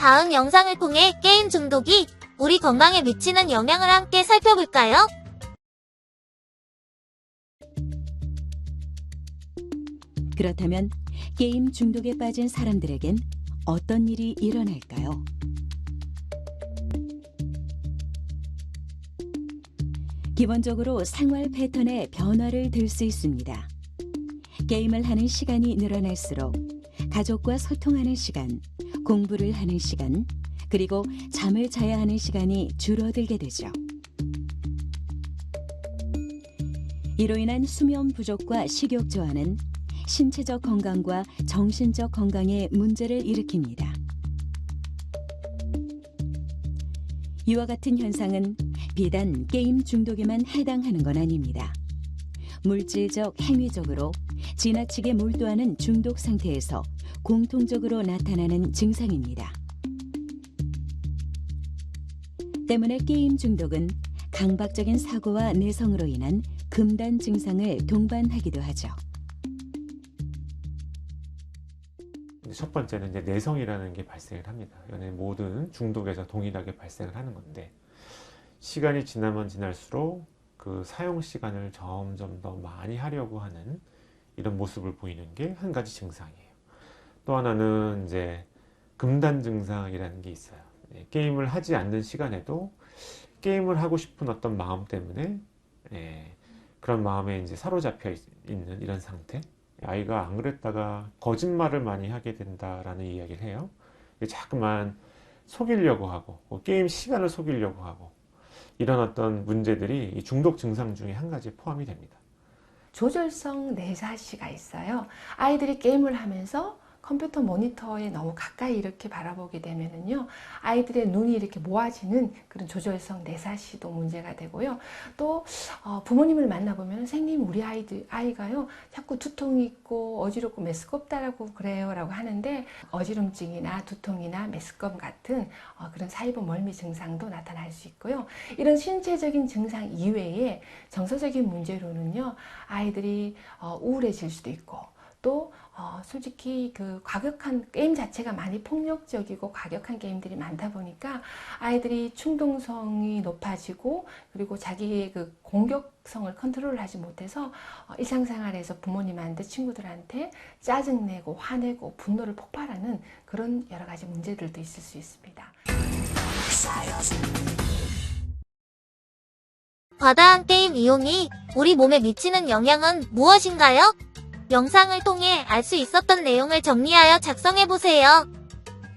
다음 영상을 통해 게임 중독이 우리 건강에 미치는 영향을 함께 살펴볼까요? 그렇다면 게임 중독에 빠진 사람들에겐 어떤 일이 일어날까요? 기본적으로 생활 패턴에 변화를 들 수 있습니다. 게임을 하는 시간이 늘어날수록 가족과 소통하는 시간, 공부를 하는 시간, 그리고 잠을 자야 하는 시간이 줄어들게 되죠. 이로 인한 수면 부족과 식욕 저하는 신체적 건강과 정신적 건강에 문제를 일으킵니다. 이와 같은 현상은 비단 게임 중독에만 해당하는 건 아닙니다. 물질적, 행위적으로 지나치게 몰두하는 중독 상태에서 공통적으로 나타나는 증상입니다. 때문에 게임 중독은 강박적인 사고와 내성으로 인한 금단 증상을 동반하기도 하죠. 첫 번째는 이제 내성이라는 게 발생을 합니다. 이거는 모든 중독에서 동일하게 발생을 하는 건데 시간이 지나면 지날수록 그 사용 시간을 점점 더 많이 하려고 하는 이런 모습을 보이는 게 한 가지 증상이에요. 또 하나는 이제 금단 증상이라는 게 있어요. 예, 게임을 하지 않는 시간에도 게임을 하고 싶은 어떤 마음 때문에 예, 그런 마음에 이제 사로잡혀 있- 있는 이런 상태. 아이가 안 그랬다가 거짓말을 많이 하게 된다라는 이야기를 해요. 자꾸만 속이려고 하고 뭐 게임 시간을 속이려고 하고 이런 어떤 문제들이 이 중독 증상 중에 한 가지에 포함이 됩니다. 조절성 내사시가 있어요. 아이들이 게임을 하면서 컴퓨터 모니터에 너무 가까이 이렇게 바라보게 되면은요, 아이들의 눈이 이렇게 모아지는 그런 조절성 내사시도 문제가 되고요. 또 어, 부모님을 만나보면 선생님 우리 아이들 아이가요 자꾸 두통이 있고 어지럽고 메스껍다라고 그래요 라고 하는데 어지럼증이나 두통이나 메스꺼움 같은 어, 그런 사이버 멀미 증상도 나타날 수 있고요. 이런 신체적인 증상 이외에 정서적인 문제로는요 아이들이 어, 우울해질 수도 있고 또 어, 솔직히 그 과격한 게임 자체가 많이 폭력적이고 과격한 게임들이 많다 보니까 아이들이 충동성이 높아지고 그리고 자기의 그 공격성을 컨트롤하지 못해서 어, 일상생활에서 부모님한테 친구들한테 짜증내고 화내고 분노를 폭발하는 그런 여러 가지 문제들도 있을 수 있습니다. 과다한 게임 이용이 우리 몸에 미치는 영향은 무엇인가요? 영상을 통해 알 수 있었던 내용을 정리하여 작성해보세요.